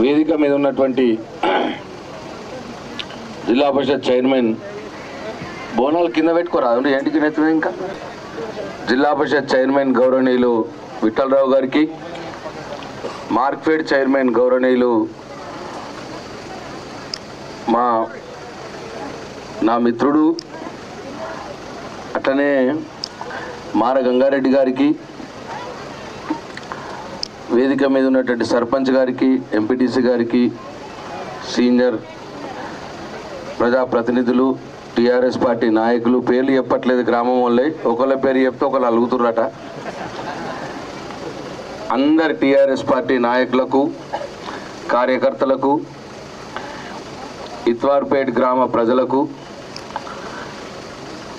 వేదిక మీద ఉన్నటువంటి జిల్లా పరిషత్ చైర్మన్ బోనాలు కింద పెట్టుకోరా? ఏంటి కింద ఇంకా? జిల్లా పరిషత్ చైర్మన్ గౌరవనీయులు విఠలరావు గారికి మార్క్ఫెడ్ చైర్మన్ గౌరవనీయులు మా నా మిత్రుడు అట్లనే మార గంగారెడ్డి గారికి వేదిక మీద ఉన్నటువంటి సర్పంచ్ గారికి ఎంపీటీసీ గారికి సీనియర్ ప్రజాప్రతినిధులు టీఆర్ఎస్ పార్టీ నాయకులు పేర్లు చెప్పట్లేదు గ్రామం వాళ్ళే. ఒకళ్ళ పేరు చెప్తే ఒకళ్ళు అలుగుతుర్రట. అందరి టీఆర్ఎస్ పార్టీ నాయకులకు కార్యకర్తలకు ఇత్వార్పేట్ గ్రామ ప్రజలకు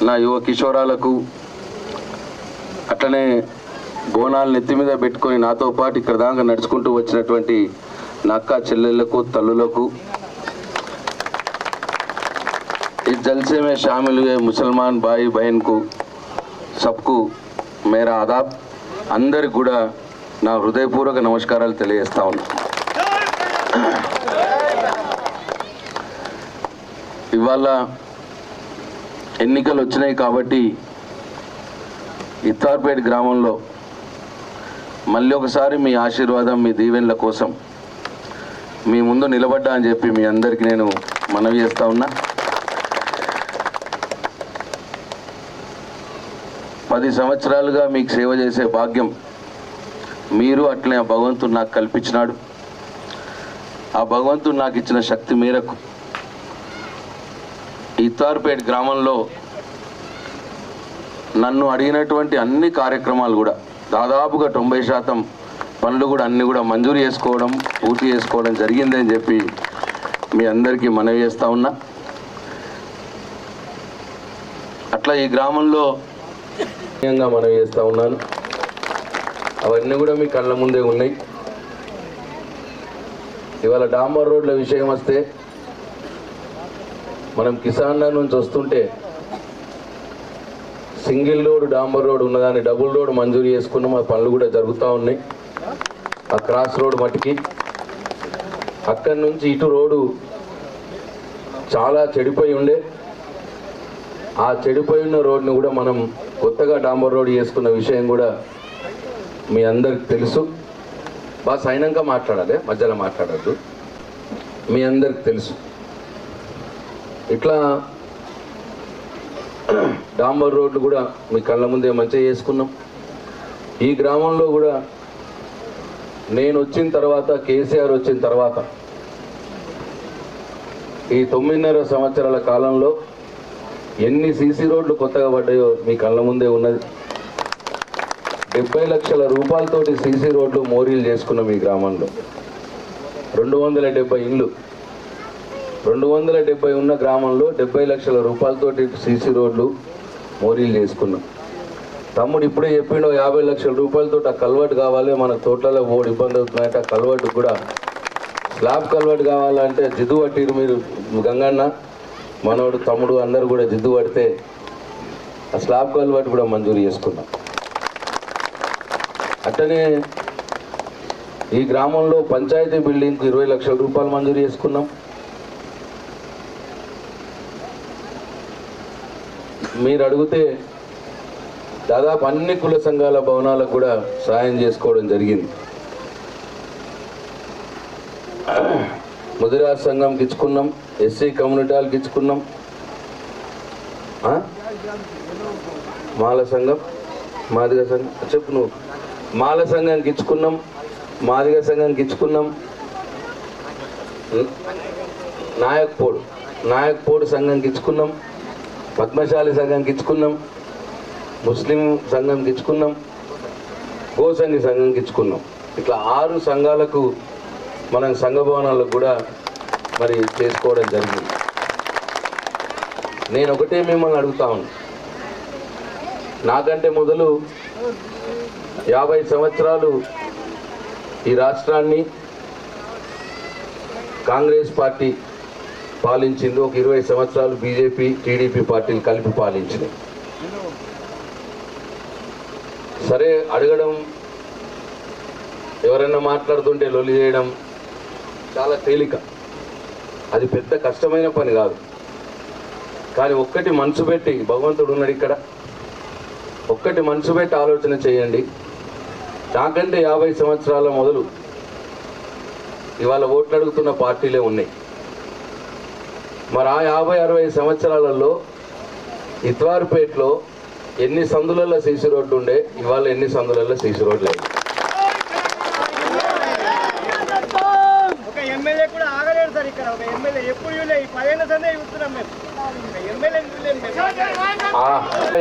నా యువ కిషోరాలకు అట్లనే బోనాలు నెత్తి మీద పెట్టుకొని నాతో పాటు ఇక్కడ దాకా నడుచుకుంటూ వచ్చినటువంటి నక్క చెల్లెళ్ళకు తల్లులకు ఈ జల్సేమే షామిల్ ముసల్మాన్ బాయి బహన్కు సబ్కు మేరా ఆదాబ్. అందరికి కూడా నా హృదయపూర్వక నమస్కారాలు తెలియజేస్తా ఇవాళ ఎన్నికలు వచ్చినాయి కాబట్టి ఇత్తార్పేట్ గ్రామంలో మళ్ళీ ఒకసారి మీ ఆశీర్వాదం మీ దీవెనల కోసం మీ ముందు నిలబడ్డా అని చెప్పి మీ అందరికీ నేను మనవి చేస్తా ఉన్నా. పది సంవత్సరాలుగా మీకు సేవ చేసే భాగ్యం మీరు అట్లనే ఆ భగవంతుడు నాకు కల్పించినాడు. ఆ భగవంతుడు నాకు ఇచ్చిన శక్తి మేరకు ఇతార్పేట్ గ్రామంలో నన్ను అడిగినటువంటి అన్ని కార్యక్రమాలు కూడా దాదాపుగా తొంభై శాతం పనులు కూడా అన్నీ కూడా మంజూరు చేసుకోవడం పూర్తి చేసుకోవడం జరిగిందని చెప్పి మీ అందరికీ మనవి చేస్తూ ఉన్నా. అట్లా ఈ గ్రామంలో ముఖ్యంగా మనవి చేస్తూ ఉన్నాను. అవన్నీ కూడా మీ కళ్ళ ముందే ఉన్నాయి. ఇవాళ డాంబర్ రోడ్ల విషయం వస్తే మనం కిసాన్ నుంచి వస్తుంటే సింగిల్ రోడ్ డాంబర్ రోడ్ ఉన్నదాన్ని డబుల్ రోడ్ మంజూరు చేసుకున్నాం. ఆ పనులు కూడా జరుగుతూ ఉన్నాయి. ఆ క్రాస్ రోడ్ మట్టికి. అక్కడి నుంచి ఇటు రోడ్డు చాలా చెడిపోయి ఉండే. ఆ చెడిపోయి ఉన్న రోడ్ని కూడా మనం కొత్తగా డాంబర్ రోడ్ చేసుకున్న విషయం కూడా మీ అందరికి తెలుసు. బాస్ అయినాక మాట్లాడాలి. మధ్యలో మాట్లాడద్దు. మీ అందరికి తెలుసు. ఇట్లా డాంబర్ రోడ్లు కూడా మీ కళ్ళ ముందే మంచిగా చేసుకున్నాం. ఈ గ్రామంలో కూడా నేను వచ్చిన తర్వాత కేసీఆర్ వచ్చిన తర్వాత ఈ తొమ్మిదిన్నర సంవత్సరాల కాలంలో ఎన్ని సీసీ రోడ్లు కొత్తగా పడ్డాయో మీ కళ్ళ ముందే ఉన్నది. డెబ్బై లక్షల రూపాయలతోటి సీసీ రోడ్లు మోరీలు చేసుకున్నాం ఈ గ్రామంలో. రెండు వందల డెబ్బై ఇళ్ళు. రెండు వందల డెబ్బై ఉన్న గ్రామంలో డెబ్బై లక్షల రూపాయలతోటి సీసీ రోడ్లు మోరీలు చేసుకున్నాం తమ్ముడు ఇప్పుడే చెప్పిండు యాభై లక్షల రూపాయలతో ఆ కల్వర్ట్ కావాలి మన తోటలలో ఓడి ఇబ్బంది అవుతున్నాయంటే ఆ కల్వర్ట్ కూడా. స్లాబ్ కల్వర్ట్ కావాలంటే జిద్దు పట్టిరు మీరు గంగన్న మనోడు తమ్ముడు అందరు కూడా జిద్దు పడితే ఆ స్లాబ్ కల్వర్ట్ కూడా మంజూరు చేసుకున్నాం. అట్టనే ఈ గ్రామంలో పంచాయతీ బిల్డింగ్కి ఇరవై లక్షల రూపాయలు మంజూరు చేసుకున్నాం. మీరు అడిగితే దాదాపు అన్ని కుల సంఘాల భవనాలకు కూడా సాయం చేసుకోవడం జరిగింది. ముదిరాజ్ సంఘంకి ఇచ్చుకున్నాం ఎస్సీ కమ్యూనిటీలకు ఇచ్చుకున్నాం. మాల సంఘం మాదిగ సంఘం. చెప్పు నువ్వు. మాల సంఘానికి ఇచ్చుకున్నాం మాదిగ సంఘానికి ఇచ్చుకున్నాం. నాయక్పోడు నాయక్పోడు సంఘంకి ఇచ్చుకున్నాం. పద్మశాలి సంఘంకి ఇచ్చుకున్నాం ముస్లిం సంఘంకి ఇచ్చుకున్నాం గోసంగి సంఘంకి ఇచ్చుకున్నాం ఇట్లా ఆరు సంఘాలకు మనం సంఘ భవనాలకు కూడా మరి చేసుకోవడం జరిగింది. నేను ఒకటే మిమ్మల్ని అడుగుతా నాకంటే మొదలు యాభై సంవత్సరాలు ఈ రాష్ట్రాన్ని కాంగ్రెస్ పార్టీ పాలించింది. ఒక ఇరవై సంవత్సరాలు బీజేపీ టీడీపీ పార్టీలు కలిపి పాలించినాయి. సరే అడగడం ఎవరైనా మాట్లాడుతుంటే లొల్లి చేయడం చాలా తేలిక. అది పెద్ద కష్టమైన పని కాదు. కానీ ఒక్కటి మనసు పెట్టి భగవంతుడు ఉన్నాడు ఇక్కడ. ఒక్కటి మనసు పెట్టి ఆలోచన చేయండి. నాకంటే యాభై సంవత్సరాల మొదలు ఇవాళ ఓట్లు అడుగుతున్న పార్టీలే ఉన్నాయి. మరి ఆ యాభై అరవై సంవత్సరాలలో ఇత్వారుపేటలో ఎన్ని సందులలో సీసీ రోడ్డు ఉండే ఇవాళ ఎన్ని సందులలో సీసీ రోడ్లు లేవు. ఒక ఎమ్మెల్యే కూడా ఆగలేడు సార్ ఇక్కడ. ఒక ఎమ్మెల్యే ఎప్పుడు చూడలే ఈ పదిహేను సందే చూస్తున్నాం మేము. ఒక ఎమ్మెల్యే చూడలేము మేము? ఆ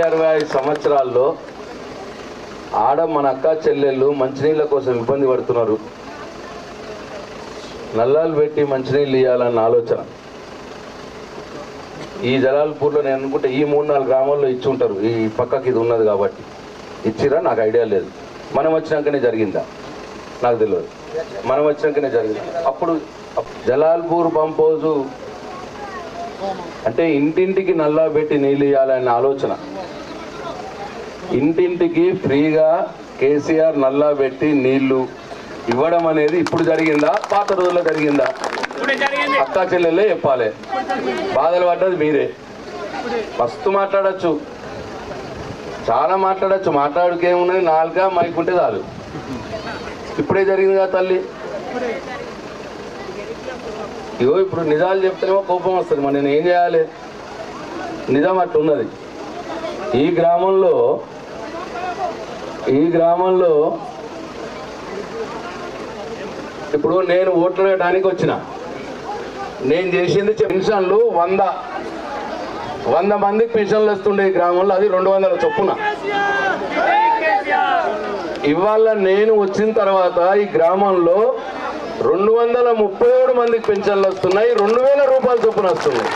అరవై ఐదు సంవత్సరాల్లో ఆడ మన అక్క చెల్లెళ్ళు మంచినీళ్ళ కోసం ఇబ్బంది పడుతున్నారు. నల్లాలు పెట్టి మంచినీళ్ళు ఇవ్వాలన్న ఆలోచన. ఈ జలాల్పూర్లో నేను అనుకుంటే ఈ మూడు నాలుగు గ్రామాల్లో ఇచ్చి ఉంటారు. ఈ పక్కకి ఇది ఉన్నది కాబట్టి. ఇచ్చిరా? నాకు ఐడియా లేదు. మనం వచ్చినాకనే జరిగిందా? నాకు తెలియదు. మనం వచ్చినాకనే జరిగింది? అప్పుడు జలాల్పూర్ పంప్ హౌజు అంటే ఇంటింటికి నల్లా పెట్టి నీళ్ళు ఇవ్వాలనే ఆలోచన. ఇంటింటికి ఫ్రీగా కేసీఆర్ నల్లా పెట్టి నీళ్ళు ఇవ్వడం అనేది ఇప్పుడు జరిగిందా? పాత రోజుల్లో జరిగిందా? అక్కా చెల్లెళ్ళే చెప్పాలి. బాధలు పడ్డది మీరే. మస్తు మాట్లాడచ్చు. చాలా మాట్లాడచ్చు. మాట్లాడుకేమున్నది నాలుగా మైకుంటే చాలు. ఇప్పుడే జరిగింది కదా తల్లి. ఇగో ఇప్పుడు నిజాలు చెప్తేనేమో కోపం వస్తుంది. మరి నేను ఏం చేయాలి? నిజం అట్టు ఉన్నది ఈ గ్రామంలో ఈ గ్రామంలో ఇప్పుడు నేను ఓట్లు వేయడానికి వచ్చిన. నేను చేసింది పెన్షన్లు వంద వంద మందికి పెన్షన్లు వస్తుండే ఈ గ్రామంలో అది రెండు వందల చొప్పున. ఇవాళ నేను వచ్చిన తర్వాత ఈ గ్రామంలో రెండు వందల ముప్పై ఏడు మందికి పెన్షన్లు వస్తున్నాయి రెండు వేల రూపాయల చొప్పున వస్తున్నాయి.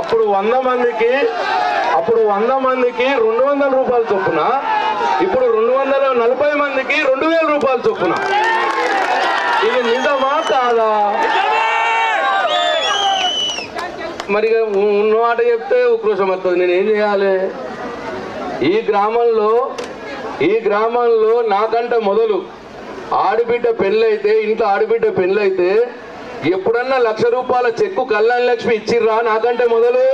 అప్పుడు వంద మందికి అప్పుడు వంద మందికి రెండు వందల రూపాయల చొప్పున ఇప్పుడు రెండు వందల నలభై మందికి రెండు వేల రూపాయల చొప్పున. ఇది నిజమా కాదా? మరి ఇక ఉన్న మాట చెప్తే ఉక్రోషం వస్తుంది నేను ఏం చేయాలి? ఈ గ్రామంలో ఈ గ్రామంలో నాకంటే మొదలు ఆడబిడ్డ పెళ్ళైతే ఇంట్లో ఆడబిడ్డ పెళ్ళైతే ఎప్పుడన్నా లక్ష రూపాయల చెక్కు కళ్యాణ్ లక్ష్మి ఇచ్చిర్రా నాకంటే మొదలు?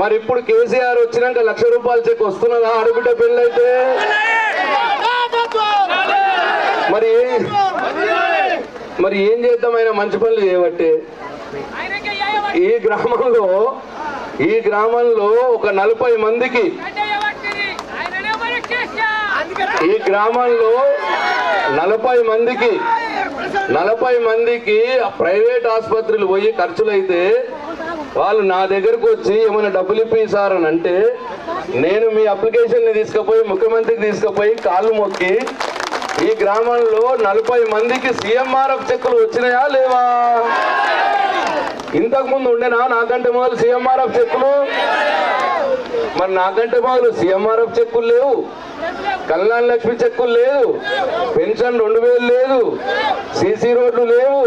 మరి ఇప్పుడు కేసీఆర్ వచ్చినాక లక్ష రూపాయల చెక్ వస్తున్నదా ఆడబిడ్డ పెళ్ళైతే? మరి మరి ఏం చేద్దాం ఆయన మంచి పనులు చేయబట్టే? ఈ గ్రామంలో ఈ గ్రామంలో ఒక నలభై మందికి ఈ గ్రామంలో నలభై మందికి నలభై మందికి ప్రైవేట్ ఆసుపత్రులు పోయి ఖర్చులైతే వాళ్ళు నా దగ్గరకు వచ్చి ఏమైనా డబ్బులు ఇప్పి అని అంటే నేను మీ అప్లికేషన్ని తీసుకుపోయి ముఖ్యమంత్రికి తీసుకుపోయి కాళ్ళు మొక్కి ఈ గ్రామంలో నలభై మందికి సీఎంఆర్ఎఫ్ చెక్కులు వచ్చినాయా లేవా? ఇంతకు ముందు ఉండేనా నాకంటే మొదలు సీఎంఆర్ఎఫ్ చెక్కులు? మరి నాకంటే మొదలు సీఎంఆర్ఎఫ్ చెక్కులు లేవు. కళ్యాణ లక్ష్మి చెక్కులు లేదు. పెన్షన్ రెండు వేలు లేదు. సీసీ రోడ్లు లేవు.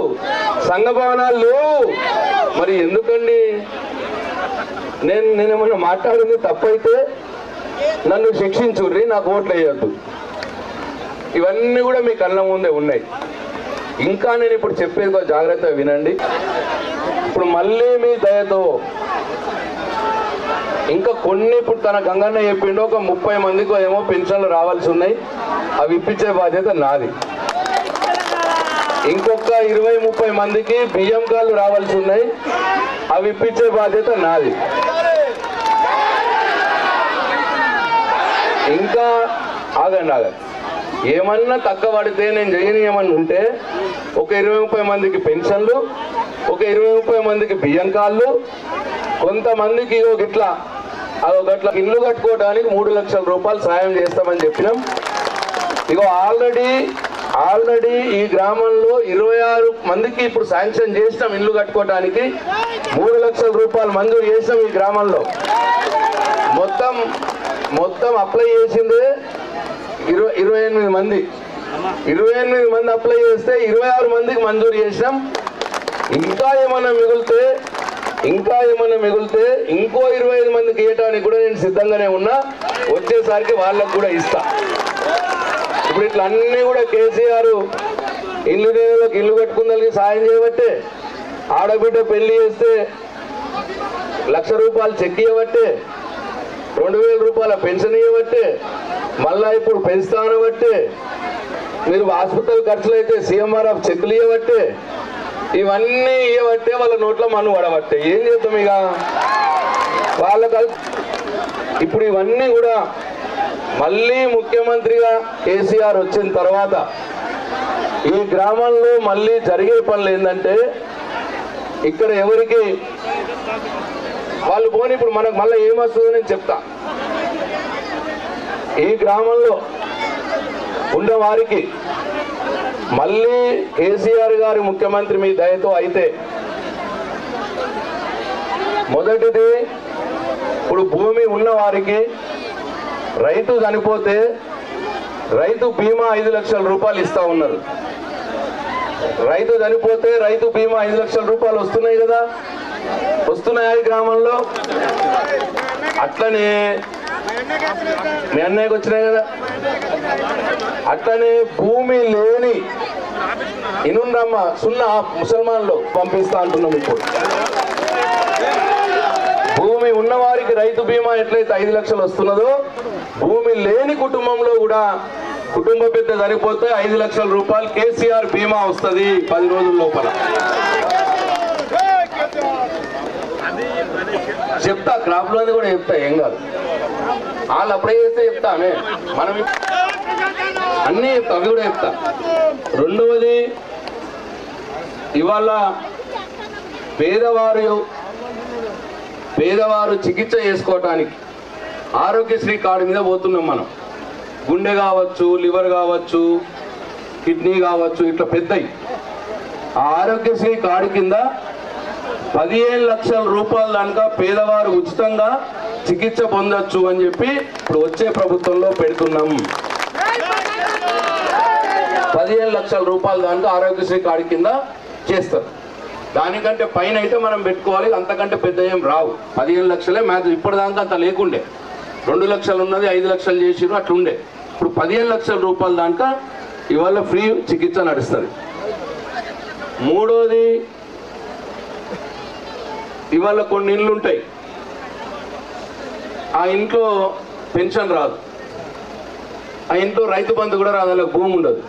సంఘ భవనాలు లేవు. మరి ఎందుకండి? నేను నేనేమన్నా మాట్లాడింది తప్పైతే నన్ను శిక్షించుర్రి నాకు ఓట్లు వేయద్దు ఇవన్నీ కూడా మీ కళ్ళ ముందే ఉన్నాయి. ఇంకా నేను ఇప్పుడు చెప్పేది కొంచెం జాగ్రత్తగా వినండి. ఇప్పుడు మళ్ళీ మీ దయతో ఇంకా కొన్ని ఇప్పుడు తన గంగన్న చెప్పిండు ఒక ముప్పై మందికి ఏమో పెన్షన్లు రావాల్సి ఉన్నాయి. అవి ఇప్పించే బాధ్యత నాది. ఇంకొక ఇరవై ముప్పై మందికి బియ్యం కాళ్ళు రావాల్సి ఉన్నాయి. అవి ఇప్పించే బాధ్యత నాది. ఇంకా ఆగండి ఆగండి. ఏమన్నా తక్కువ పడితే నేను చేయని ఏమన్నా ఉంటే ఒక ఇరవై ముప్పై మందికి పెన్షన్లు ఒక ఇరవై ముప్పై మందికి బియ్యం కాళ్ళు కొంతమందికి ఒక గిట్లా అదొక ఇట్లా ఇల్లు కట్టుకోవడానికి మూడు లక్షల రూపాయలు సాయం చేస్తామని చెప్పినాం. ఇగో ఆల్రెడీ ఆల్రెడీ ఈ గ్రామంలో ఇరవై ఆరు మందికి ఇప్పుడు శాంక్షన్ చేసినాం ఇల్లు కట్టుకోవడానికి మూడు లక్షల రూపాయలు మంజూరు చేసినాం ఈ గ్రామంలో. మొత్తం మొత్తం అప్లై చేసిందే ఇరవై ఇరవై ఎనిమిది మంది. ఇరవై ఎనిమిది మంది అప్లై చేస్తే ఇరవై ఆరు మందికి మంజూరు చేసినాం. ఇంకా ఏమైనా మిగిలితే ఇంకా ఏమైనా మిగిలితే ఇంకో ఇరవై ఐదు మందికి ఇవ్వటానికి కూడా నేను సిద్ధంగానే ఉన్నా. వచ్చేసరికి వాళ్ళకు కూడా ఇస్తా. ఇప్పుడు ఇట్లా అన్నీ కూడా కేసీఆర్ ఇల్లు లేని ఇల్లు కట్టుకుందలకి సాయం చేయబట్టే ఆడబిడ్డ పెళ్ళి చేస్తే లక్ష రూపాయలు చెక్ ఇవ్వబట్టే రెండు వేల రూపాయల పెన్షన్ ఇవ్వబట్టే మళ్ళా ఇప్పుడు పెంచుతాను బట్టే మీరు హాస్పిటల్ ఖర్చులు అయితే సీఎంఆర్ఎఫ్ చెక్కులు ఇవ్వబట్టే ఇవన్నీ ఇవ్వబట్టే వాళ్ళ నోట్లో మన్ను పడబట్టే. ఏం చేద్దాం ఇక? వాళ్ళ ఇప్పుడు ఇవన్నీ కూడా మళ్ళీ ముఖ్యమంత్రిగా కేసీఆర్ వచ్చిన తర్వాత ఈ గ్రామంలో మళ్ళీ జరిగే పనులు ఏంటంటే ఇక్కడ ఎవరికి వాళ్ళు పోని ఇప్పుడు మనకు మళ్ళీ ఏమొస్తుందో నేను చెప్తా. ఈ గ్రామంలో ఉన్నవారికి మళ్ళీ కేసీఆర్ గారి ముఖ్యమంత్రి మీ దయతో అయితే మొదటిది ఇప్పుడు భూమి ఉన్నవారికి రైతు చనిపోతే రైతు బీమా ఐదు లక్షల రూపాయలు ఇస్తా ఉన్నారు. రైతు చనిపోతే రైతు బీమా ఐదు లక్షల రూపాయలు వస్తున్నాయి కదా? వస్తున్నాయా ఈ గ్రామంలో? అట్లనే మీ అన్నయ్యకి వచ్చినాయి కదా. అట్లనే భూమి లేని ఇనుండమ్మ సున్నా ముసల్మాన్లు పంపిస్తా అంటున్నాం ఇప్పుడు. భూమి ఉన్నవారికి రైతు బీమా ఎట్లయితే ఐదు లక్షలు వస్తున్నదో భూమి లేని కుటుంబంలో కూడా కుటుంబ పెద్ద చనిపోతే ఐదు లక్షల రూపాయలు కేసీఆర్ బీమా వస్తుంది పది రోజుల లోపల. చెప్తా క్రాప్లోది కూడా చెప్తా ఏం కాదు. వాళ్ళు అప్పుడే చేస్తే చెప్తానే మనం అన్నీ చెప్తా అవి కూడా చెప్తా. రెండవది ఇవాళ పేదవారు పేదవారు చికిత్స చేసుకోవటానికి ఆరోగ్యశ్రీ కార్డు మీద పోతున్నాం మనం. గుండె కావచ్చు లివర్ కావచ్చు కిడ్నీ కావచ్చు ఇట్లా పెద్దవి ఆ ఆరోగ్యశ్రీ కార్డు కింద పదిహేను లక్షల రూపాయలు దానిక పేదవారు ఉచితంగా చికిత్స పొందొచ్చు అని చెప్పి ఇప్పుడు వచ్చే ప్రభుత్వంలో పెడుతున్నాం. పదిహేను లక్షల రూపాయలు దానిక ఆరోగ్యశ్రీ కార్డు కింద చేస్తారు. దానికంటే పైన అయితే మనం పెట్టుకోవాలి అంతకంటే పెద్ద ఏం రావు. పదిహేను లక్షలే మ్యాథ్ ఇప్పటిదాకా అంత లేకుండే. రెండు లక్షలు ఉన్నది ఐదు లక్షలు చేసిరు అట్లుండే. ఇప్పుడు పదిహేను లక్షల రూపాయల దాకా ఇవాళ ఫ్రీ చికిత్స నడుస్తుంది. మూడోది ఇవాళ కొన్ని ఇళ్ళు ఉంటాయి ఆ ఇంట్లో పెన్షన్ రాదు. ఆ ఇంట్లో రైతు బంధు కూడా రాదు వాళ్ళకి భూమి ఉండదు.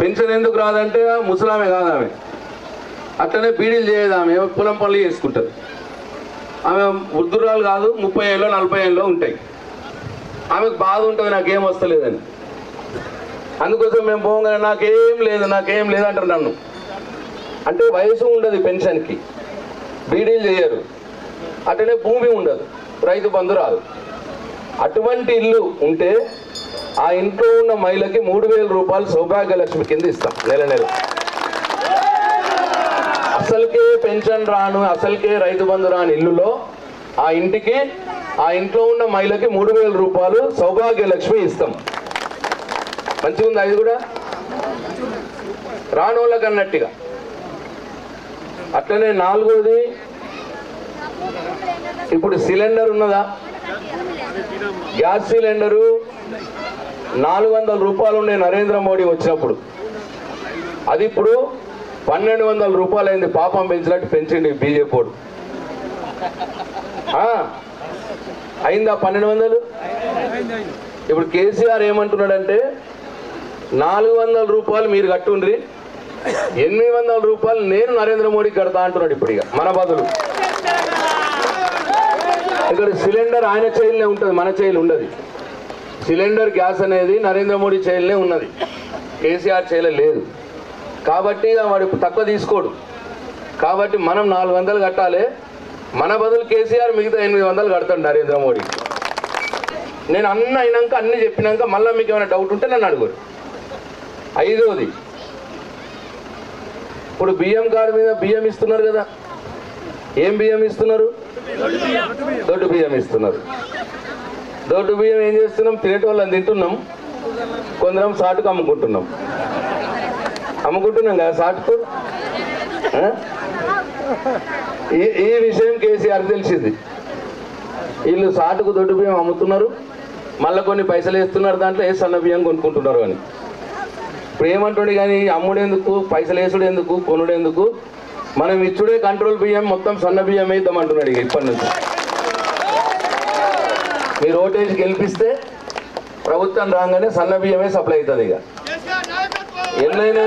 పెన్షన్ ఎందుకు రాదంటే ముసలామే కాదు ఆమె. అట్లనే బీడీలు చేయదు ఆమె పొలం పనులు చేసుకుంటుంది. ఆమె వృద్ధురాలు కాదు ముప్పై ఏళ్ళు నలభై ఏళ్ళు ఉంటాయి. ఆమెకు బాధ ఉంటుంది నాకేం వస్తలేదని. అందుకోసం మేము పోగానే నాకేం లేదు నాకేం లేదు అంటారు నన్ను. అంటే వయసు ఉండదు పెన్షన్కి. బీడీలు చేయరు. అట్లనే భూమి ఉండదు. రైతు బంధు రాదు. అటువంటి ఇల్లు ఉంటే ఆ ఇంట్లో ఉన్న మహిళకి మూడు వేల రూపాయలు సౌభాగ్యలక్ష్మి కింద ఇస్తాం నెల నెల. అసలుకే పెన్షన్ రాను అసలుకే రైతు బంధు రాని ఇల్లులో ఆ ఇంటికి ఆ ఇంట్లో ఉన్న మహిళకి మూడు వేల రూపాయలు సౌభాగ్యలక్ష్మి ఇస్తాం. మంచిగా ఉంది అది కూడా? రానోళ్ళకి అన్నట్టుగా అట్లనే నాలుగోది ఇప్పుడు సిలిండర్ ఉన్నదా? గ్యాస్ సిలిండరు నాలుగు వందల రూపాయలు ఉండే నరేంద్ర మోడీ వచ్చినప్పుడు. అది ఇప్పుడు పన్నెండు వందల రూపాయలు అయింది పాపం పెంచినట్టు పెంచండి బీజేపీ అయిందా పన్నెండు వందలు? ఇప్పుడు కేసీఆర్ ఏమంటున్నాడంటే నాలుగు వందల రూపాయలు మీరు కట్టుండ్రి ఎనిమిది వందల రూపాయలు నేను నరేంద్ర మోడీకి కడతా అంటున్నాడు ఇప్పుడు ఇక మన బదులు. ఇక్కడ సిలిండర్ ఆయన చైల్నే ఉంటుంది మన చైల్ ఉండదు. సిలిండర్ గ్యాస్ అనేది నరేంద్ర మోడీ చైల్నే ఉన్నది. కేసీఆర్ చైల లేదు. కాబట్టి వాడు తక్కువ తీసుకోడు. కాబట్టి మనం నాలుగు వందలు కట్టాలి. మన బదులు కేసీఆర్ మిగతా ఎనిమిది వందలు కడతాడు నరేంద్ర మోడీ. నేను అన్న అయినాక అన్ని చెప్పినాక మళ్ళీ మీకు ఏమైనా డౌట్ ఉంటే నన్ను అడుగురు. ఐదోది ఇప్పుడు బియ్యం కార్డు మీద బియ్యం ఇస్తున్నారు కదా. ఏం బియ్యం ఇస్తున్నారు? దొడ్డు బియ్యం ఇస్తున్నారు. దొడ్డు బియ్యం ఏం చేస్తున్నాం? తినేటోళ్ళని తింటున్నాం. కొందరం సాటుకు అమ్ముకుంటున్నాం. అమ్ముకుంటున్నాం కదా సాటుకు? ఈ ఈ విషయం కేసీఆర్ తెలిసింది. వీళ్ళు సాటుకు దొడ్డు బియ్యం అమ్ముతున్నారు. మళ్ళీ కొన్ని పైసలు వేస్తున్నారు దాంట్లో ఏ సన్న బియ్యం కొనుక్కుంటున్నారు అని. ప్రేమంటుడు కానీ అమ్ముడెందుకు పైసలు వేసుడు ఎందుకు కొనుడు ఎందుకు మనం ఇచ్చుడే కంట్రోల్ బియ్యం మొత్తం సన్న బియ్యం వేద్దాం అంటున్నాడు ఇక ఇప్పటి నుంచి. మీరు ఓటేసి గెలిపిస్తే ప్రభుత్వం రాగానే సన్న బియ్యమే సప్లై అవుతుంది ఇక. ఎన్నైనా?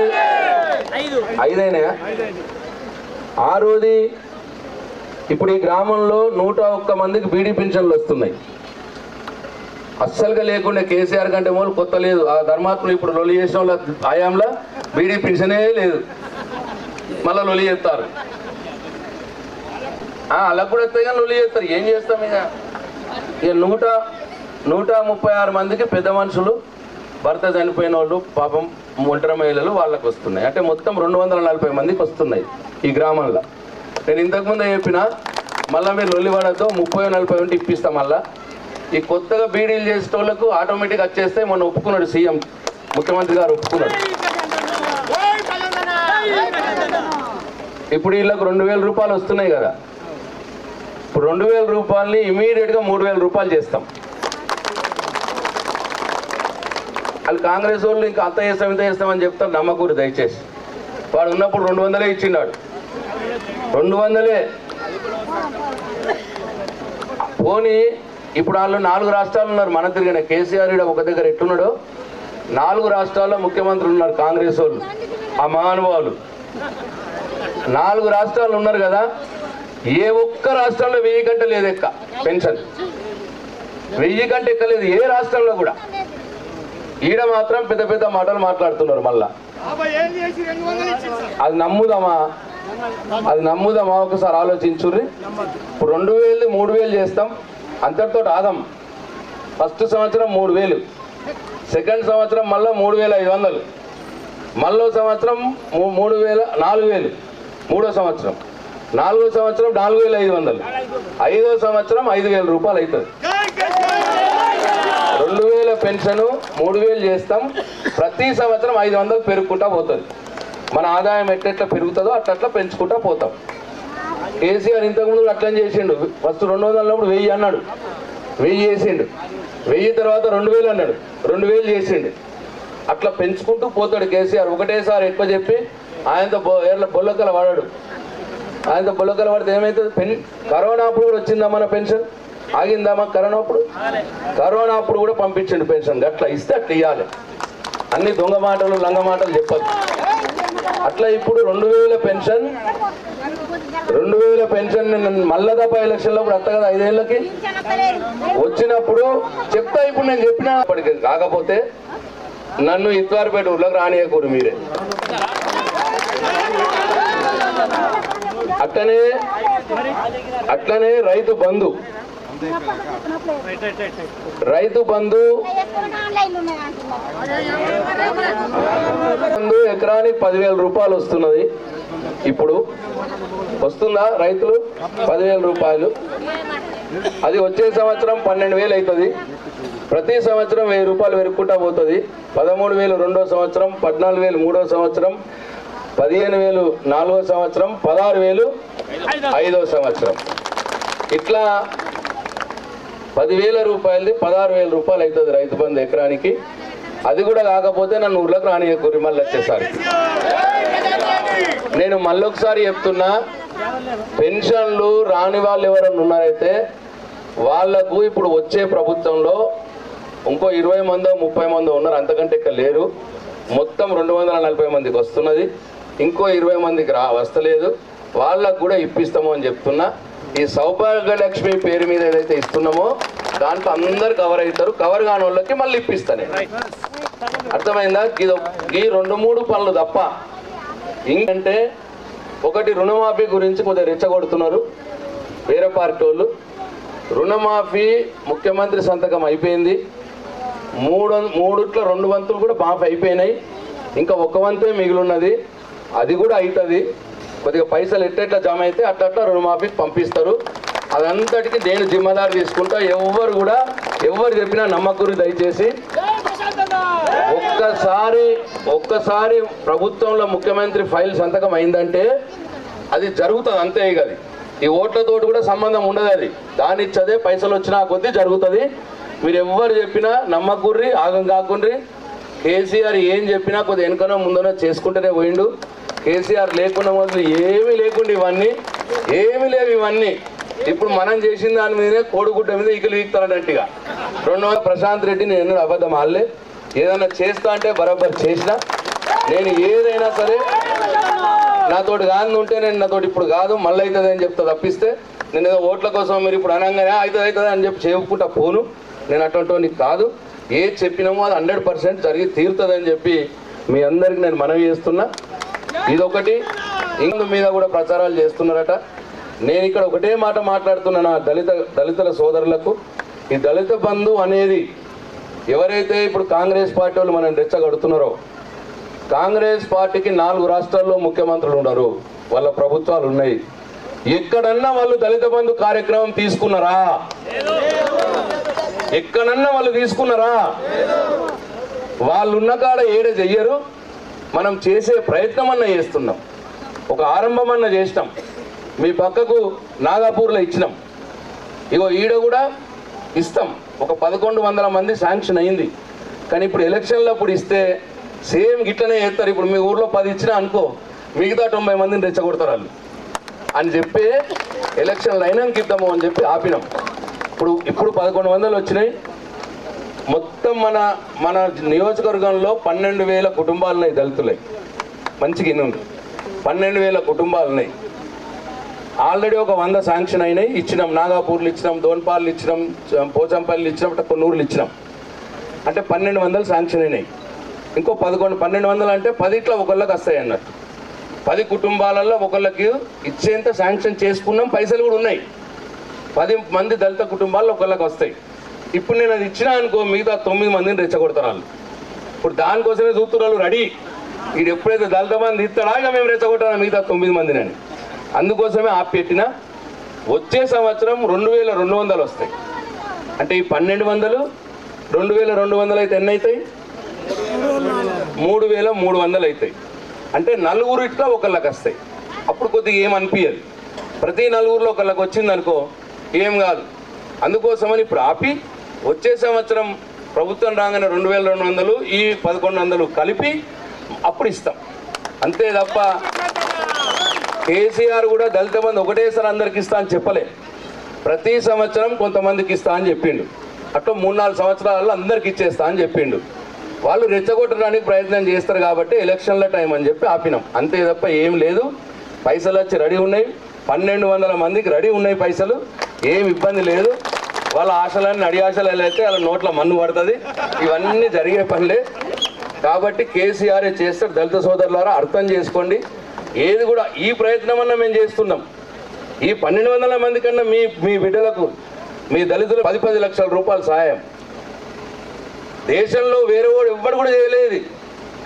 ఐదైనాయా ఆరోది ఇప్పుడు ఈ గ్రామంలో నూట ఒక్క మందికి బీడీ పింఛన్లు వస్తున్నాయి. అస్సలుగా లేకుండా కేసీఆర్ కంటే మూలు కొత్త లేదు. ఆ ధర్మాత్మలు ఇప్పుడు లొలి చేసిన వాళ్ళ ఆయాంలో బీడీ పింఛనే లేదు. మళ్ళీ లొలి చేస్తారు. అలా కూడా వస్తే కానీ లొలి చేస్తారు. ఏం చేస్తాం ఇక? ఇక నూట నూట ముప్పై ఆరు మందికి పెద్ద మనుషులు భర్త చనిపోయిన వాళ్ళు పాపం ఒంటరి మహిళలు వాళ్ళకి వస్తున్నాయి. అంటే మొత్తం రెండు వందల నలభై మందికి వస్తున్నాయి ఈ గ్రామంలో. నేను ఇంతకుముందే చెప్పిన మళ్ళీ మీరు లొల్లి పడద్దు ముప్పై నలభై ఉంటే ఇప్పిస్తాం మళ్ళీ. ఈ కొత్తగా బీడీలు చేసే వాళ్ళకు ఆటోమేటిక్ వచ్చేస్తే మొన్న ఒప్పుకున్నాడు సీఎం. ముఖ్యమంత్రి గారు ఒప్పుకున్నాడు ఇప్పుడు వీళ్ళకి రెండు వేల రూపాయలు వస్తున్నాయి కదా. ఇప్పుడు రెండు వేల రూపాయలని ఇమీడియట్గా మూడు వేల రూపాయలు చేస్తాం. వాళ్ళు కాంగ్రెస్ వాళ్ళు ఇంకా అంత చేస్తాం ఇంత చేస్తామని చెప్తారు నమ్మకూరు దయచేసి. వాడు ఉన్నప్పుడు రెండు వందలే ఇచ్చిండాడు. రెండు వందలే. పోనీ ఇప్పుడు వాళ్ళు నాలుగు రాష్ట్రాలు ఉన్నారు. మన తిరిగిన కేసీఆర్ ఈడ ఒక దగ్గర ఎట్టున్నాడు? నాలుగు రాష్ట్రాల్లో ముఖ్యమంత్రులు ఉన్నారు కాంగ్రెస్ వాళ్ళు. ఆ మహానుభావులు. నాలుగు రాష్ట్రాలు ఉన్నారు కదా? ఏ ఒక్క రాష్ట్రంలో వెయ్యి గంట లేదు ఎక్క పెన్షన్. వెయ్యి గంట ఎక్కలేదు. ఏ రాష్ట్రంలో కూడా. ఈడ మాత్రం పెద్ద పెద్ద మాటలు మాట్లాడుతున్నారు మళ్ళా. అది నమ్ముదామా? అది నమ్ముదామా? ఒకసారి ఆలోచించుర్రి. ఇప్పుడు రెండు వేలు మూడు వేలు చేస్తాం. అంతటితో ఆదాం ఫస్ట్ సంవత్సరం మూడు వేలు. సెకండ్ సంవత్సరం మళ్ళీ మూడు వేల ఐదు వందలు. మళ్ళో సంవత్సరం మూ- మూడు వేల నాలుగు వేలు. మూడో సంవత్సరం. నాలుగో సంవత్సరం నాలుగు వేల ఐదు వందలు. ఐదో సంవత్సరం ఐదు వేల రూపాయలు అవుతుంది రెండు వేల పెన్షన్ మూడు వేలు చేస్తాం. ప్రతి సంవత్సరం ఐదు వందలు పెరుగుకుంటా పోతుంది. మన ఆదాయం ఎట్లెట్లా పెరుగుతుందో అట్లట్లా పెంచుకుంటా పోతాం. కేసీఆర్ ఇంతకుముందు అట్లనే చేసిండు. ఫస్ట్ రెండు వందలు ఉన్నప్పుడు వెయ్యి అన్నాడు. వెయ్యి చేసిండు. వెయ్యి తర్వాత రెండు వేలు అన్నాడు. రెండు వేలు చేసిండు. అట్లా పెంచుకుంటూ పోతాడు కేసీఆర్. ఒకటేసారి ఎక్కువ చెప్పి ఆయనతో బొ- బొల్లకల వాడాడు. ఆయనతో బొల్లకల పడితే ఏమవుతుంది పెన్ కరోనా అప్పుడు కూడా వచ్చిందా మన పెన్షన్? ఆగిందామా కరోనా అప్పుడు? కరోనా అప్పుడు కూడా పంపించండి పెన్షన్. అట్లా ఇస్తే అట్లా ఇవ్వాలి అన్ని దొంగ మాటలు లంగ మాటలు చెప్పదు అట్లా ఇప్పుడు రెండు వేల పెన్షన్ రెండు వేల పెన్షన్ మళ్ళా తప్ప ఎలక్షన్లో కూడా కదా ఐదేళ్ళకి? వచ్చినప్పుడు చెప్తా ఇప్పుడు నేను చెప్పిన అప్పటికి కాకపోతే నన్ను ఇత్వారిపేట ఊర్లోకి రానియకూరు మీరే. అట్లనే అట్లనే రైతు బంధు రైతు బంధు బంధు ఎకరానికి పదివేల రూపాయలు వస్తున్నది. ఇప్పుడు వస్తుందా రైతులు పదివేల రూపాయలు? అది వచ్చే సంవత్సరం పన్నెండు వేలు అవుతుంది. ప్రతి సంవత్సరం వెయ్యి రూపాయలు పెరుగుకుంటా పోతుంది. పదమూడు వేలు రెండో సంవత్సరం పద్నాలుగు వేలు మూడో సంవత్సరం పదిహేను వేలు నాలుగో సంవత్సరం పదహారు వేలు ఐదో సంవత్సరం. ఇట్లా పదివేల రూపాయలది పదహారు వేల రూపాయలు అవుతుంది రైతు బంధు ఎకరానికి. అది కూడా కాకపోతే నన్ను ఊర్లోకి రానియకూరి మళ్ళీ వచ్చేసరికి. నేను మళ్ళొకసారి చెప్తున్నా పెన్షన్లు రాని వాళ్ళు ఎవరన్నా ఉన్నారైతే వాళ్ళకు ఇప్పుడు వచ్చే ప్రభుత్వంలో ఇంకో ఇరవై మందో ముప్పై మందో ఉన్నారు అంతకంటే ఇక్కడ లేరు. మొత్తం రెండు వందల నలభై మందికి వస్తున్నది. ఇంకో ఇరవై మందికి రా వస్తలేదు. వాళ్ళకు కూడా ఇప్పిస్తాము అని చెప్తున్నా. ఈ సౌభాగ్య లక్ష్మి పేరు మీద ఏదైతే ఇస్తున్నామో దాంట్లో అందరు కవర్ అవుతారు. కవర్ కాని వాళ్ళకి మళ్ళీ ఇప్పిస్తాను. అర్థమైందా? ఇది ఈ రెండు మూడు పనులు తప్ప ఇంకంటే ఒకటి రుణమాఫీ గురించి కొద్దిగా రెచ్చగొడుతున్నారు. వేరే పార్టీ వాళ్ళు. రుణమాఫీ ముఖ్యమంత్రి సంతకం అయిపోయింది. మూడు మూడుట్ల రెండు వంతులు కూడా మాఫీ అయిపోయినాయి. ఇంకా ఒక వంతే మిగిలిన్నది అది కూడా అవుతుంది కొద్దిగా పైసలు ఎట్టెట్లా జమ అయితే అట్లా రుణమాఫీ పంపిస్తారు. అదంతటికి నేను జిమ్మదారు తీసుకుంటా. ఎవ్వరు కూడా ఎవరు చెప్పినా నమ్మకూరు దయచేసి ఒక్కసారి ఒక్కసారి ప్రభుత్వంలో ముఖ్యమంత్రి ఫైల్ సంతకం అయిందంటే అది జరుగుతుంది అంతే ఇక అది. ఈ ఓట్లతోటి కూడా సంబంధం ఉండదు అది. దాని ఇచ్చదే పైసలు వచ్చినా కొద్దీ జరుగుతుంది. మీరు ఎవ్వరు చెప్పినా నమ్మకూర్రి ఆగం కాకుండ్రి. కేసీఆర్ ఏం చెప్పినా కొద్దిగా వెనుకనో ముందనో చేసుకుంటూనే పోయిండు. కేసీఆర్ లేకుండా మొదలు ఏమీ లేకుండా ఇవన్నీ ఏమీ లేవు ఇవన్నీ. ఇప్పుడు మనం చేసిన దాని మీదనే కోడిగుడ్డ మీద ఇకలు వీక్తారన్నట్టుగా రెండు వందల ప్రశాంత్ రెడ్డి నేను ఎన్నడూ అబద్ధం ఆడలే. ఏదైనా చేస్తా అంటే బరాబర్ చేసిన. నేను ఏదైనా సరే నాతోటి కాదు ఉంటే నేను నాతోటి ఇప్పుడు కాదు మళ్ళీ అవుతుంది అని చెప్తా తప్పిస్తే నేను ఏదో ఓట్ల కోసం మీరు ఇప్పుడు అనగానే అవుతుంది అవుతుంది అని చెప్పి చెప్పుకుంటా పోను. నేను అటువంటి కాదు. ఏది చెప్పినామో అది హండ్రెడ్ పర్సెంట్ జరిగి తీరుతుందని చెప్పి మీ అందరికి నేను మనవి చేస్తున్నా. ఇదొకటి. ఇందు మీద కూడా ప్రచారాలు చేస్తున్నారట. నేను ఇక్కడ ఒకటే మాట మాట్లాడుతున్నా నా దళిత దళితుల సోదరులకు. ఈ దళిత బంధు అనేది ఎవరైతే ఇప్పుడు కాంగ్రెస్ పార్టీ వాళ్ళు మనం రెచ్చగడుతున్నారో కాంగ్రెస్ పార్టీకి నాలుగు రాష్ట్రాల్లో ముఖ్యమంత్రులు ఉన్నారు. వాళ్ళ ప్రభుత్వాలు ఉన్నాయి. ఎక్కడన్నా వాళ్ళు దళిత బంధు కార్యక్రమం తీసుకున్నారా? ఎక్కడన్నా వాళ్ళు తీసుకున్నారా? వాళ్ళు ఉన్న కాడ ఏడ చెయ్యరు? మనం చేసే ప్రయత్నం అన్న చేస్తున్నాం. ఒక ఆరంభం అన్న చేసినాం. మీ పక్కకు నాగాపూర్లో ఇచ్చినాం. ఇగో ఈడ కూడా ఇస్తాం. ఒక పదకొండు వందల మంది శాంక్షన్ అయింది. కానీ ఇప్పుడు ఎలక్షన్లో అప్పుడు ఇస్తే సేమ్ గిట్లనే చేస్తారు. ఇప్పుడు మీ ఊర్లో పది ఇచ్చినా అనుకో మిగతా తొంభై మందిని రెచ్చగొడతారు వాళ్ళు. అని చెప్పి ఎలక్షన్లు అయినాక ఇద్దాము అని చెప్పి ఆపినాం. ఇప్పుడు ఇప్పుడు పదకొండు వందలు వచ్చినాయి. మొత్తం మన మన నియోజకవర్గంలో పన్నెండు వేల కుటుంబాలు ఉన్నాయి దళితులై మంచిగా ఇన్నుంది పన్నెండు వేల కుటుంబాలు ఉన్నాయి ఆల్రెడీ ఒక వంద శాంక్షన్ అయినాయి. ఇచ్చినాం నాగాపూర్లు ఇచ్చినాం దోన్పాళ్ళు ఇచ్చినాం పోచంపల్లి ఇచ్చినాం ఇట్లా కొన్నూరులు ఇచ్చినాం. అంటే పన్నెండు వందలు శాంక్షన్ అయినాయి. ఇంకో పదకొండు పన్నెండు వందలు అంటే పదిట్లో ఒకళ్ళకి వస్తాయి అన్నట్టు పది కుటుంబాలలో ఒకళ్ళకి ఇచ్చేంత శాంక్షన్ చేసుకున్నాం. పైసలు కూడా ఉన్నాయి. పది మంది దళిత కుటుంబాల్లో ఒకళ్ళకి వస్తాయి. ఇప్పుడు నేను అది ఇచ్చినా అనుకో మిగతా తొమ్మిది మందిని రెచ్చగొడతారు వాళ్ళు. ఇప్పుడు దానికోసమే చూస్తున్నారు రెడీ. ఇది ఎప్పుడైతే దళిత మంది ఇస్తాడా ఇక మేము రెచ్చగొట్టాలి మిగతా తొమ్మిది మందిని అని. అందుకోసమే ఆపెట్టిన వచ్చే సంవత్సరం రెండు వేల రెండు వందలు వస్తాయి. అంటే ఈ పన్నెండు వందలు రెండు వేల రెండు వందలు అయితే ఎన్ని అవుతాయి? మూడు వేల మూడు వందలు అవుతాయి. అంటే నలుగురు ఇట్లా ఒకళ్ళకి వస్తాయి. అప్పుడు కొద్దిగా ఏమనిపించదు ప్రతి నలుగురిలో ఒకళ్ళకి వచ్చింది అనుకో ఏం కాదు. అందుకోసమని ఇప్పుడు ఆపి వచ్చే సంవత్సరం ప్రభుత్వం రాగానే రెండు వేల రెండు వందలు ఈ పదకొండు వందలు కలిపి అప్పుడు ఇస్తాం. అంతే తప్ప కేసీఆర్ కూడా దళిత మంది ఒకటేసారి అందరికి ఇస్తా అని చెప్పలే. ప్రతి సంవత్సరం కొంతమందికి ఇస్తా అని చెప్పిండు. అట్లా మూడు నాలుగు సంవత్సరాలలో అందరికి ఇచ్చేస్తా అని చెప్పిండు. వాళ్ళు రెచ్చగొట్టడానికి ప్రయత్నం చేస్తారు కాబట్టి ఎలక్షన్ల టైం అని చెప్పి ఆపినాం. అంతే తప్ప ఏం లేదు. పైసలు వచ్చి రెడీ ఉన్నాయి. పన్నెండు వందల మందికి రెడీ ఉన్నాయి పైసలు. ఏం ఇబ్బంది లేదు. వాళ్ళ ఆశలన్నీ అడి ఆశలు అయితే వాళ్ళ నోట్ల మన్ను పడుతుంది. ఇవన్నీ జరిగే పనులే. కాబట్టి కేసీఆర్ చేస్తే దళిత సోదరులారా అర్థం చేసుకోండి. ఏది కూడా ఈ ప్రయత్నం అన్నా మేము చేస్తున్నాం. ఈ పన్నెండు వందల మంది కన్నా మీ మీ బిడ్డలకు మీ దళితులు పది పది లక్షల రూపాయలు సాయం. దేశంలో వేరే వాడు ఎవ్వడు కూడా చేయలేదు.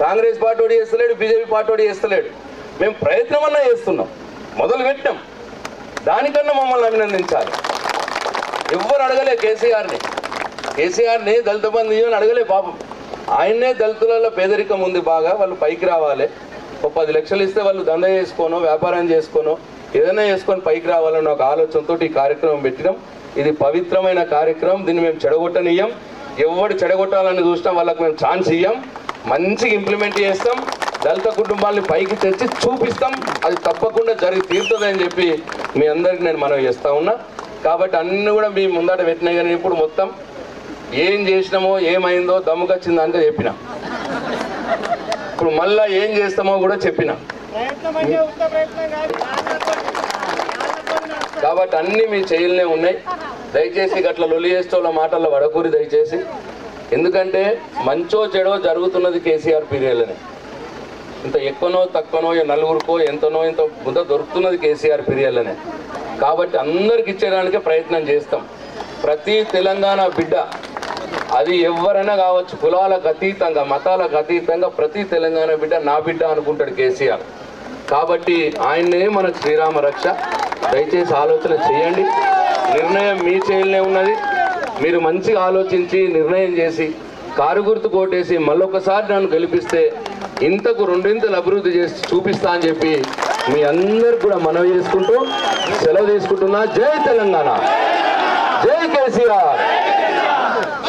కాంగ్రెస్ పార్టీ చేస్తలేడు బీజేపీ పార్టీ చేస్తలేడు. మేము ప్రయత్నం అన్నా చేస్తున్నాం. మొదలు పెట్టినాం దానికన్నా మమ్మల్ని అభినందించాలి. ఎవ్వరు అడగలే కేసీఆర్ని. కేసీఆర్ని దళిత బంధు అని అడగలే పాపం. ఆయన్నే దళితులలో పేదరికం ఉంది బాగా వాళ్ళు పైకి రావాలి. ఒక పది లక్షలు ఇస్తే వాళ్ళు దంద చేసుకోను వ్యాపారం చేసుకోను ఏదైనా చేసుకొని పైకి రావాలన్న ఒక ఆలోచనతో ఈ కార్యక్రమం పెట్టినాం. ఇది పవిత్రమైన కార్యక్రమం దీన్ని మేము చెడగొట్టనియ్యం ఎవడు చెడగొట్టాలని చూసినా వాళ్ళకి మేము ఛాన్స్ ఇయ్యం. మంచిగా ఇంప్లిమెంట్ చేస్తాం. దళిత కుటుంబాన్ని పైకి తెచ్చి చూపిస్తాం. అది తప్పకుండా జరిగి తీరుతుందని చెప్పి మీ అందరికి నేను మనవి చేస్తా ఉన్నా. కాబట్టి అన్ని కూడా మీ ముందట పెట్టినాయి కానీ ఇప్పుడు మొత్తం ఏం చేసినామో ఏమైందో దమ్ముకొచ్చిందానిక చెప్పిన. ఇప్పుడు మళ్ళా ఏం చేస్తామో కూడా చెప్పిన. కాబట్టి అన్ని మీ చేయలనే ఉన్నాయి. దయచేసి గట్ల లొలి చేస్తోళ్ళ మాటల్లో వడకూరి దయచేసి. ఎందుకంటే మంచో చెడో జరుగుతున్నది కేసీఆర్ పీరియడ్లోనే. ఇంత ఎక్కువనో తక్కువనో నలుగురికో ఎంతనో ఇంత ముద్ద దొరుకుతున్నది కేసీఆర్ పీరియడ్లోనే. కాబట్టి అందరికి ఇచ్చేయడానికి ప్రయత్నం చేస్తాం. ప్రతి తెలంగాణ బిడ్డ అది ఎవరైనా కావచ్చు కులాలకు అతీతంగా మతాలకు అతీతంగా ప్రతి తెలంగాణ బిడ్డ నా బిడ్డ అనుకుంటాడు కేసీఆర్. కాబట్టి ఆయన్నే మన శ్రీరామ రక్ష. దయచేసి ఆలోచన చేయండి. నిర్ణయం మీ చేయాలనే ఉన్నది. మీరు మంచిగా ఆలోచించి నిర్ణయం చేసి కారు గుర్తు కోటేసి మళ్ళొకసారి నన్ను గెలిపిస్తే ఇంతకు రెండింతలు అభివృద్ధి చేసి చూపిస్తా అని చెప్పి మీ అందరికి కూడా మనవి చేసుకుంటూ సెలవు తీసుకుంటున్నా. జై తెలంగాణ. జై కేసీఆర్.